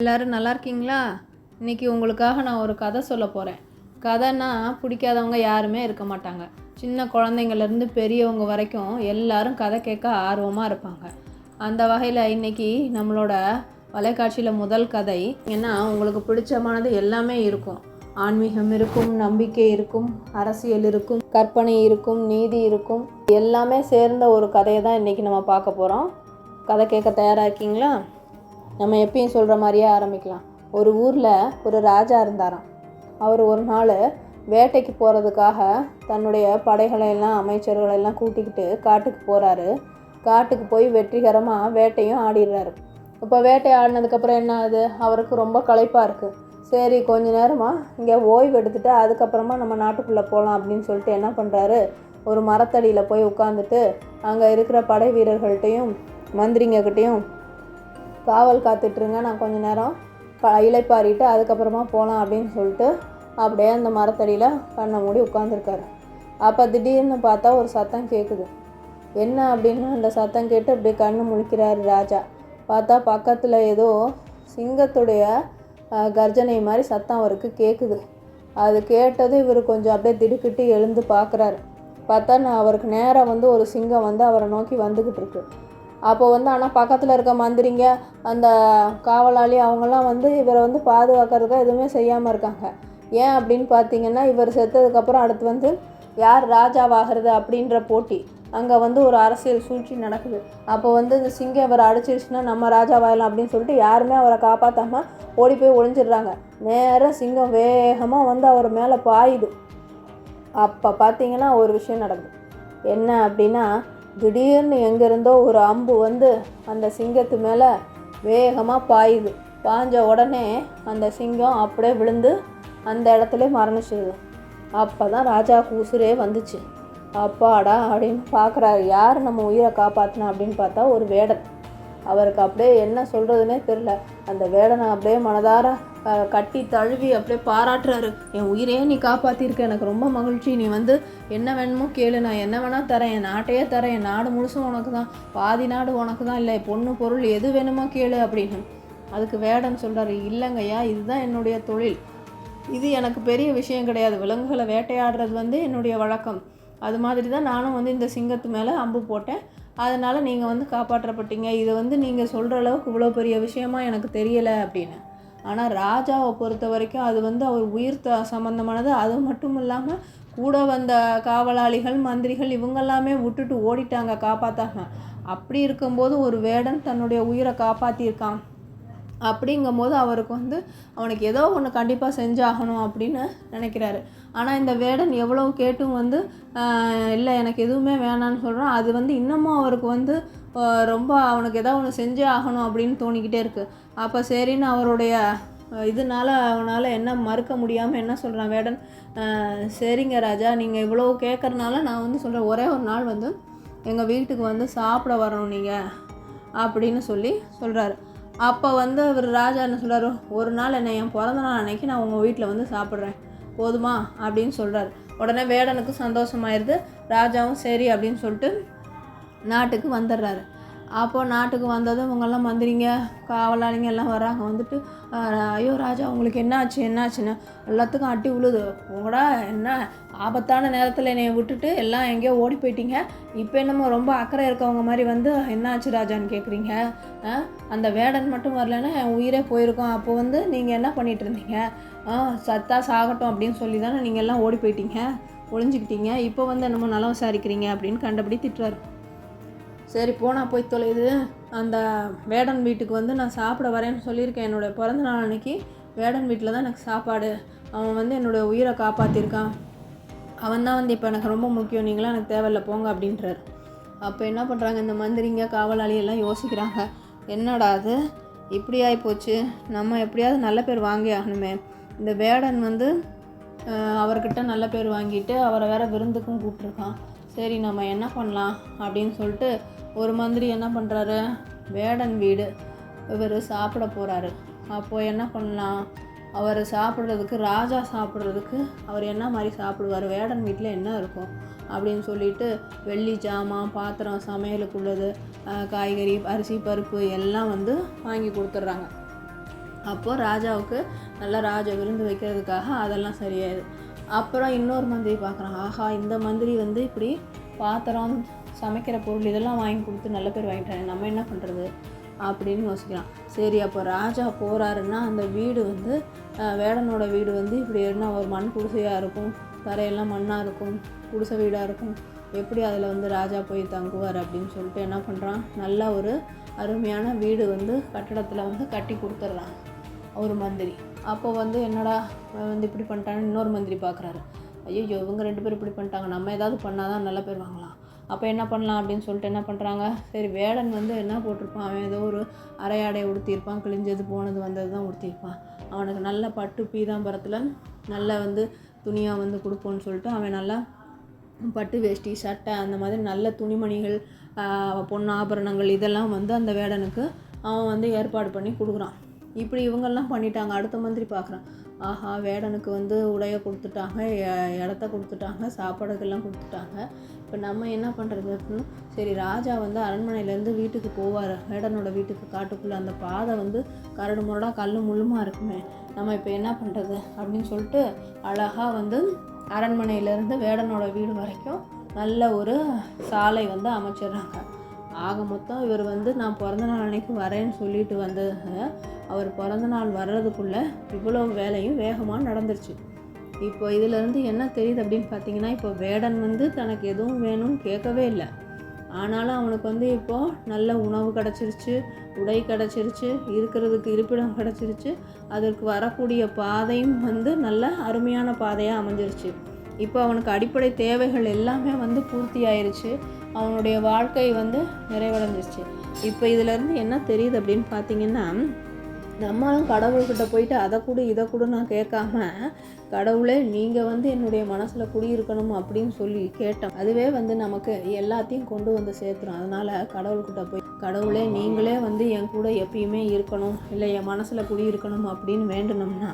எல்லோரும் நல்லா இருக்கீங்களா? இன்றைக்கி உங்களுக்காக நான் ஒரு கதை சொல்ல போகிறேன் கதைன்னா பிடிக்காதவங்க யாருமே இருக்க மாட்டாங்க. சின்ன குழந்தைங்கள்லேருந்து பெரியவங்க வரைக்கும் எல்லாரும் கதை கேட்க ஆர்வமாக இருப்பாங்க. அந்த வகையில் இன்றைக்கி நம்மளோட வலைக்காட்சியில் முதல் கதை ஏன்னா உங்களுக்கு பிடிச்சமானது எல்லாமே இருக்கும். ஆன்மீகம் இருக்கும் நம்பிக்கை இருக்கும் அரசியல் இருக்கும் கற்பனை இருக்கும் நீதி இருக்கும். எல்லாமே சேர்ந்த ஒரு கதையை தான் இன்றைக்கி நம்ம பார்க்க போகிறோம் கதை கேட்க தயாராக இருக்கீங்களா? நம்ம எப்பயும் சொல்கிற மாதிரியே ஆரம்பிக்கலாம். ஒரு ஊரில் ஒரு ராஜா இருந்தாராம். அவர் ஒரு நாள் வேட்டைக்கு போகிறதுக்காக தன்னுடைய படைகளையெல்லாம் அமைச்சர்களெல்லாம் கூட்டிக்கிட்டு காட்டுக்கு போகிறாரு காட்டுக்கு போய் வெற்றிகரமாக வேட்டையும் ஆடிடுறாரு. இப்போ வேட்டை ஆடினதுக்கப்புறம் என்ன ஆகுது? அவருக்கு ரொம்ப களைப்பாக இருக்குது சரி கொஞ்ச நேரமாக இங்கே ஓய்வு எடுத்துகிட்டு அதுக்கப்புறமா நம்ம நாட்டுக்குள்ளே போகலாம் அப்படின்னு சொல்லிட்டு என்ன பண்ணுறாரு ஒரு மரத்தடியில் போய் உட்காந்துட்டு அங்கே இருக்கிற படை வீரர்கள்ட்டையும் மந்திரிங்கக்கிட்டேயும் காவல் காத்துட்ருங்க நான் கொஞ்ச நேரம் க இலைப்பாரிட்டு அதுக்கப்புறமா போகலாம் அப்படின்னு சொல்லிட்டு அப்படியே அந்த மரத்தடியில் கண்ணை மூடி உட்காந்துருக்காரு அப்போ திடீர்னு பார்த்தா ஒரு சத்தம் கேட்குது என்ன அப்படின்னு அந்த சத்தம் கேட்டு அப்படியே கண்ணு முழிக்கிறாரு ராஜா. பார்த்தா பக்கத்தில் ஏதோ சிங்கத்துடைய கர்ஜனை மாதிரி சத்தம் அவருக்கு கேட்குது அது கேட்டது இவர் கொஞ்சம் அப்படியே திடுக்கிட்டு எழுந்து பார்க்குறாரு பார்த்தா நான் அவருக்கு நேராக வந்து ஒரு சிங்கம் வந்து அவரை நோக்கி வந்துக்கிட்டு இருக்கு அப்போ வந்து ஆனால் பக்கத்தில் இருக்க மந்திரிங்க அந்த காவலாளி அவங்கெல்லாம் வந்து இவரை வந்து பாதுகாக்கிறதுக்கு எதுவுமே செய்யாமல் இருக்காங்க. ஏன் அப்படின்னு பார்த்தீங்கன்னா இவர் செத்ததுக்கப்புறம் அடுத்து வந்து யார் ராஜாவாகிறது அப்படின்ற போட்டி அங்கே வந்து ஒரு அரசியல் சூழ்ச்சி நடக்குது. அப்போ வந்து இந்த சிங்கம் இவரை அடிச்சிருச்சுன்னா நம்ம ராஜாவாயிடலாம் அப்படின்னு சொல்லிட்டு யாருமே அவரை காப்பாற்றாமல் ஓடி போய் ஒழிஞ்சிடுறாங்க நேராக சிங்கம் வேகமாக வந்து அவர் மேலே பாயுது. அப்போ பார்த்தீங்கன்னா ஒரு விஷயம் நடக்குது. என்ன அப்படின்னா திடீர்னு எங்கேருந்தோ ஒரு அம்பு வந்து அந்த சிங்கத்து மேலே வேகமாக பாயுது. பாஞ்ச உடனே அந்த சிங்கம் அப்படியே விழுந்து அந்த இடத்துல மரணிச்சிடுது அப்போ தான் ராஜாவுக்கு உசுரே வந்துச்சு. அப்பாடா அப்படின்னு பார்க்குறாரு யார் நம்ம உயிரை காப்பாற்றினா அப்படின்னு பார்த்தா ஒரு வேடன். அவருக்கு அப்படியே என்ன சொல்கிறதுனே தெரில அந்த வேடனை அப்படியே மனதார கட்டி தழுவி அப்படியே பாராட்டுறாரு. என் உயிரையே நீ காப்பாற்றிருக்க எனக்கு ரொம்ப மகிழ்ச்சி. நீ வந்து என்ன வேணுமோ கேளு. நான் என்ன வேணால் தரேன். என் நாட்டையே தரேன். என் நாடு முழுசும் உனக்கு தான். பாதி நாடு உனக்கு தான். இல்லை பொண்ணு பொருள் எது வேணுமோ கேளு அப்படின்னு. அதுக்கு வேடன் சொல்கிறாரு இல்லைங்கய்யா இதுதான் என்னுடைய தொழில். இது எனக்கு பெரிய விஷயம் கிடையாது. விலங்குகளை வேட்டையாடுறது வந்து என்னுடைய வழக்கம். அது மாதிரி தான் நானும் வந்து இந்த சிங்கத்து மேலே அம்பு போட்டேன். அதனால் நீங்கள் வந்து காப்பாற்றப்பட்டீங்க. இதை வந்து நீங்கள் சொல்கிற அளவுக்கு இவ்வளோ பெரிய விஷயமா எனக்கு தெரியலை அப்படின்னு. ஆனால் ராஜாவை பொறுத்த வரைக்கும் அது வந்து அவர் உயிர் த சம்மந்தமானது அது மட்டும் இல்லாமல் கூட வந்த காவலாளிகள் மந்திரிகள் இவங்கெல்லாமே விட்டுட்டு ஓடிட்டாங்க காப்பாற்றாங்க அப்படி இருக்கும்போது ஒரு வேடன் தன்னுடைய உயிரை காப்பாற்றியிருக்கான் அப்படிங்கும்போது அவருக்கு வந்து அவனுக்கு ஏதோ ஒன்று கண்டிப்பாக செஞ்சாகணும் அப்படின்னு நினைக்கிறாரு. ஆனால் இந்த வேடன் எவ்வளோ கேட்டும் வந்து இல்லை எனக்கு எதுவுமே வேணான்னு சொல்கிறான் அது வந்து இன்னமும் அவருக்கு வந்து இப்போ ரொம்ப அவனுக்கு ஏதாவது ஒன்று செஞ்சே ஆகணும் அப்படின்னு தோணிக்கிட்டே இருக்குது அப்போ சரின்னு அவருடைய இதனால் அவனால் என்ன மறுக்க முடியாமல் என்ன சொல்கிறான் வேடன்? சரிங்க ராஜா நீங்கள் இவ்வளோ கேட்குறனால நான் வந்து சொல்கிறேன் ஒரே ஒரு நாள் வந்து எங்கள் வீட்டுக்கு வந்து சாப்பிட வரணும் நீங்கள் அப்படின்னு சொல்லி சொல்கிறாரு அப்போ வந்து அவர் ராஜா என்ன சொல்கிறாரு ஒரு நாள் என்னை என் பிறந்த நாள் அன்னைக்கு நான் உங்கள் வீட்டில் வந்து சாப்பிட்றேன். போதுமா அப்படின்னு சொல்கிறாரு உடனே வேடனுக்கும் சந்தோஷமாயிருது. ராஜாவும் சரி அப்படின்னு சொல்லிட்டு நாட்டுக்கு வந்துடுறாரு. அப்போது நாட்டுக்கு வந்ததும் இவங்கெல்லாம் மந்திரிங்க காவலாளிங்க எல்லாம் வர்றாங்க. வந்துட்டு ஐயோ ராஜா உங்களுக்கு என்னாச்சு என்னாச்சுன்னு எல்லாத்துக்கும் அட்டி விழுது உங்களா என்ன ஆபத்தான நேரத்தில் என்னை விட்டுட்டு எல்லாம் எங்கேயோ ஓடி போயிட்டீங்க. இப்போ என்னமோ ரொம்ப அக்கறை இருக்கவங்க மாதிரி வந்து என்னாச்சு ராஜான்னு கேட்குறீங்க அந்த வேடன் மட்டும் வரலன்னா என் உயிரே போயிருக்கோம். அப்போ வந்து நீங்கள் என்ன பண்ணிகிட்டு இருந்தீங்க? ஆ சத்தா சாகட்டும் அப்படின்னு சொல்லி தானே நீங்கள் எல்லாம் ஓடி போயிட்டீங்க ஒழிஞ்சிக்கிட்டீங்க இப்போ வந்து என்னமோ நல்லா விசாரிக்கிறீங்க அப்படின்னு கண்டபடி திட்டுறாரு. சரி போனால் போய் தொலையுது அந்த வேடன் வீட்டுக்கு வந்து நான் சாப்பிட வரேன்னு சொல்லியிருக்கேன். என்னோடய பிறந்த நாள் அன்னைக்கு வேடன் வீட்டில் தான் எனக்கு சாப்பாடு. அவன் வந்து என்னுடைய உயிரை காப்பாற்றிருக்கான் அவன் தான் வந்து இப்போ எனக்கு ரொம்ப முக்கியம். நீங்களாம் எனக்கு தேவையில்ல போங்க அப்படின்றார். அப்போ என்ன பண்ணுறாங்க இந்த மந்திரிங்க காவலாளி எல்லாம் யோசிக்கிறாங்க. என்னடா அது? இப்படி ஆகிப்போச்சு நம்ம எப்படியாவது நல்ல பேர் வாங்கி ஆகணுமே. இந்த வேடன் வந்து அவர்கிட்ட நல்ல பேர் வாங்கிட்டு அவரை வேற விருந்துக்கும் கூப்பிட்ருக்கான் சரி நம்ம என்ன பண்ணலாம் அப்படின்னு சொல்லிட்டு ஒரு மந்திரி என்ன பண்ணுறாரு வேடன் வீடு இவர் சாப்பிட போகிறாரு அப்போது என்ன பண்ணலாம்? அவர் சாப்பிட்றதுக்கு ராஜா சாப்பிட்றதுக்கு அவர் என்ன மாதிரி சாப்பிடுவார்? வேடன் வீட்டில் என்ன இருக்கும்? அப்படின்னு சொல்லிட்டு வெள்ளி ஜாமான் பாத்திரம் சமையலுக்குள்ளது உள்ளது காய்கறி அரிசி பருப்பு எல்லாம் வந்து வாங்கி கொடுத்துட்றாங்க. அப்போது ராஜாவுக்கு நல்லா ராஜா விருந்து வைக்கிறதுக்காக அதெல்லாம் சரியாயிடுது. அப்புறம் இன்னொரு மந்திரி பார்க்குறான். ஆஹா இந்த மந்திரி வந்து இப்படி பாத்திரம் சமைக்கிற பொருள் இதெல்லாம் வாங்கி கொடுத்து நல்ல பேர் வாங்கிட்டாங்க நம்ம என்ன பண்ணுறது அப்படின்னு யோசிக்கலாம் சரி அப்போ ராஜா போகிறாருன்னா அந்த வீடு வந்து வேடனோட வீடு வந்து இப்படி என்ன ஒரு மண் குடிசையாக இருக்கும் தரையெல்லாம் மண்ணாக இருக்கும் குடிசை வீடாக இருக்கும். எப்படி அதில் வந்து ராஜா போய் தங்குவார் அப்படின்னு சொல்லிட்டு என்ன பண்ணுறான் நல்ல ஒரு அருமையான வீடு வந்து கட்டடத்தில் வந்து கட்டி கொடுத்துட்றான் ஒரு மந்திரி. அப்போ வந்து என்னடா வந்து இப்படி பண்ணிட்டான்னு இன்னொரு மந்திரி பார்க்குறாரு ஐயோ இவங்க ரெண்டு பேரும் இப்படி பண்ணிட்டாங்க. நம்ம ஏதாவது பண்ணால் தான் நல்ல பேர் வாங்கலாம். அப்போ என்ன பண்ணலாம் அப்படின்னு சொல்லிட்டு என்ன பண்ணுறாங்க சரி வேடன் வந்து என்ன போட்டிருப்பான்? அவன் ஏதோ ஒரு அரையாடை உடுத்தியிருப்பான் கிழிஞ்சது போனது வந்தது தான் உடுத்தியிருப்பான். அவனுக்கு நல்ல பட்டு பீதாம்பரத்தில் நல்ல வந்து துணியாக வந்து கொடுப்போன்னு சொல்லிட்டு அவன் நல்லா பட்டு வேஷ்டி சட்டை அந்த மாதிரி நல்ல துணிமணிகள் பொன் ஆபரணங்கள் இதெல்லாம் வந்து அந்த வேடனுக்கு அவன் வந்து ஏற்பாடு பண்ணி கொடுக்குறான். இப்படி இவங்கெல்லாம் பண்ணிட்டாங்க. அடுத்த மந்திரி பார்க்குறான் ஆஹா வேடனுக்கு வந்து உடைய கொடுத்துட்டாங்க எ- இடத்த கொடுத்துட்டாங்க சாப்பாடுக்கெல்லாம் கொடுத்துட்டாங்க. இப்போ நம்ம என்ன பண்ணுறது அப்படின்னா? சரி ராஜா வந்து அரண்மனையிலேருந்து வீட்டுக்கு போவார். வேடனோட வீட்டுக்கு காட்டுக்குள்ளே அந்த பாதை வந்து கரடு முரடாக கல் முள்ளுமா இருக்குமே. நம்ம இப்போ என்ன பண்ணுறது அப்படின்னு சொல்லிட்டு அழகாக வந்து அரண்மனையிலேருந்து வேடனோட வீடு வரைக்கும் நல்ல ஒரு சாலை வந்து அமைச்சிடுறாங்க. ஆக மொத்தம் இவர் வந்து நான் பிறந்த நாள் அன்னைக்கு வரேன்னு சொல்லிட்டு வந்தது அவர் பிறந்த நாள் வர்றதுக்குள்ளே இவ்வளோ வேலையும் வேகமாக நடந்துருச்சு. இப்போ இதிலேருந்து என்ன தெரியுது அப்படின்னு பார்த்தீங்கன்னா இப்போ வேடன் வந்து தனக்கு எதுவும் வேணும்னு கேட்கவே இல்லை. ஆனாலும் அவனுக்கு வந்து இப்போது நல்ல உணவு கிடச்சிருச்சு உடை கிடச்சிருச்சு இருக்கிறதுக்கு இருப்பிடம் கிடச்சிருச்சு அதற்கு வரக்கூடிய பாதையும் வந்து நல்ல அருமையான பாதையாக அமைஞ்சிருச்சு. இப்போ அவனுக்கு அடிப்படை தேவைகள் எல்லாமே வந்து பூர்த்தி ஆயிருச்சு. அவனுடைய வாழ்க்கை வந்து நிறைவடைஞ்சிருச்சு. இப்போ இதிலேருந்து என்ன தெரியுது அப்படின்னு பார்த்தீங்கன்னா நம்மளும் கடவுள்கிட்ட போயிட்டு அதை கொடு இதை கொடு நான் கேட்காம கடவுளே நீங்கள் வந்து என்னுடைய மனசில் குடியிருக்கணும் அப்படின்னு சொல்லி கேட்டோம். அதுவே வந்து நமக்கு எல்லாத்தையும் கொண்டு வந்து சேர்த்துரும். அதனால் கடவுள்கிட்ட போய் கடவுளே நீங்களே வந்து என் கூட எப்பயுமே இருக்கணும் இல்லை என் மனசில் குடியிருக்கணும் அப்படின்னு வேண்டணும்னா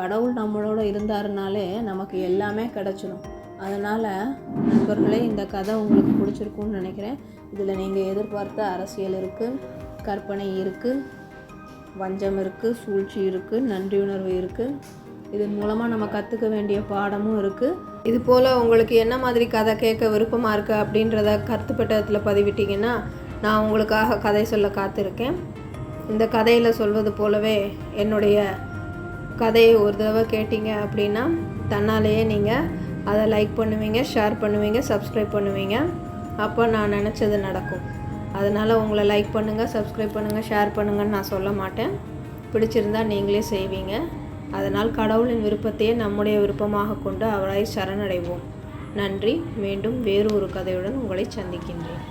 கடவுள் நம்மளோட இருந்தாருனாலே நமக்கு எல்லாமே கிடச்சிடும் அதனால் நண்பர்களே இந்த கதை உங்களுக்கு பிடிச்சிருக்கும்னு நினைக்கிறேன். இதில் நீங்கள் எதிர்பார்த்த அரசியல் இருக்குது கற்பனை இருக்குது வஞ்சம் இருக்குது சூழ்ச்சி இருக்குது நன்றியுணர்வு இருக்குது இதன் மூலமாக நம்ம கற்றுக்க வேண்டிய பாடமும் இருக்குது இது போல் உங்களுக்கு என்ன மாதிரி கதை கேட்க விருப்பமாக இருக்குது அப்படின்றத கருத்து பெட்டகத்தில் பதிவிட்டிங்கன்னா நான் உங்களுக்காக கதை சொல்ல காத்திருக்கேன். இந்த கதையில் சொல்வது போலவே என்னுடைய கதையை ஒரு தடவை கேட்டிங்க அப்படின்னா தன்னாலேயே நீங்கள் அதை லைக் பண்ணுவீங்க ஷேர் பண்ணுவீங்க சப்ஸ்கிரைப் பண்ணுவீங்க. அப்போ நான் நினச்சது நடக்கும். அதனால் உங்களை லைக் பண்ணுங்கள் சப்ஸ்கிரைப் பண்ணுங்கள் ஷேர் பண்ணுங்கன்னு நான் சொல்ல மாட்டேன். பிடிச்சிருந்தா நீங்களே செய்வீங்க. அதனால் கடவுளின் விருப்பத்தையே நம்முடைய விருப்பமாக கொண்டு அவராய் சரணடைவோம். நன்றி. மீண்டும் வேறு ஒரு கதையுடன் உங்களை சந்திக்கின்றேன்.